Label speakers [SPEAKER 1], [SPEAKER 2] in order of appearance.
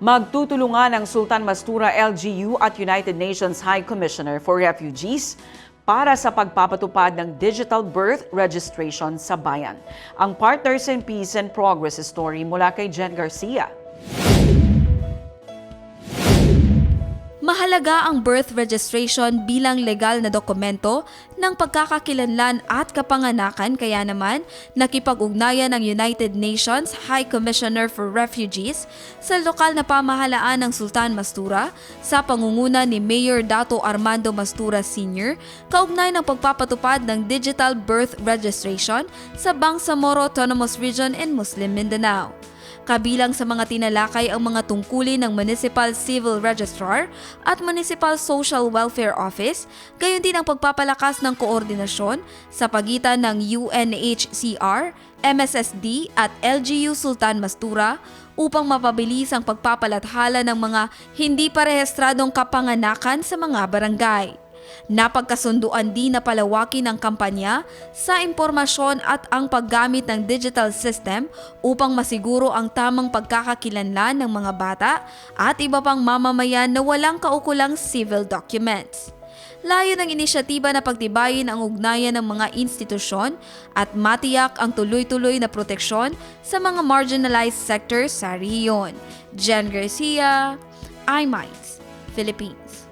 [SPEAKER 1] Magtutulungan ang Sultan Mastura LGU at United Nations High Commissioner for Refugees para sa pagpapatupad ng digital birth registration sa bayan. Ang Partners in Peace and Progress story mula kay Jen Garcia.
[SPEAKER 2] Mahalaga ang birth registration bilang legal na dokumento ng pagkakakilanlan at kapanganakan kaya naman nakipag-ugnayan ng United Nations High Commissioner for Refugees sa lokal na pamahalaan ng Sultan Mastura sa pangunguna ni Mayor Dato Armando Mastura Sr. kaugnay ng pagpapatupad ng digital birth registration sa Bangsamoro Autonomous Region in Muslim Mindanao. Kabilang sa mga tinalakay ang mga tungkulin ng Municipal Civil Registrar at Municipal Social Welfare Office, gayon din ang pagpapalakas ng koordinasyon sa pagitan ng UNHCR, MSSD at LGU Sultan Mastura upang mapabilis ang pagpapalathala ng mga hindi parehestradong kapanganakan sa mga barangay. Napagkasunduan din na palawakin ang kampanya sa impormasyon at ang paggamit ng digital system upang masiguro ang tamang pagkakakilanlan ng mga bata at iba pang mamamayan na walang kaukulang civil documents. Layo ng inisyatiba na pagtibayin ang ugnayan ng mga institusyon at matiyak ang tuloy-tuloy na proteksyon sa mga marginalized sectors sa rehiyon. Jen Garcia, iMinds, Philippines.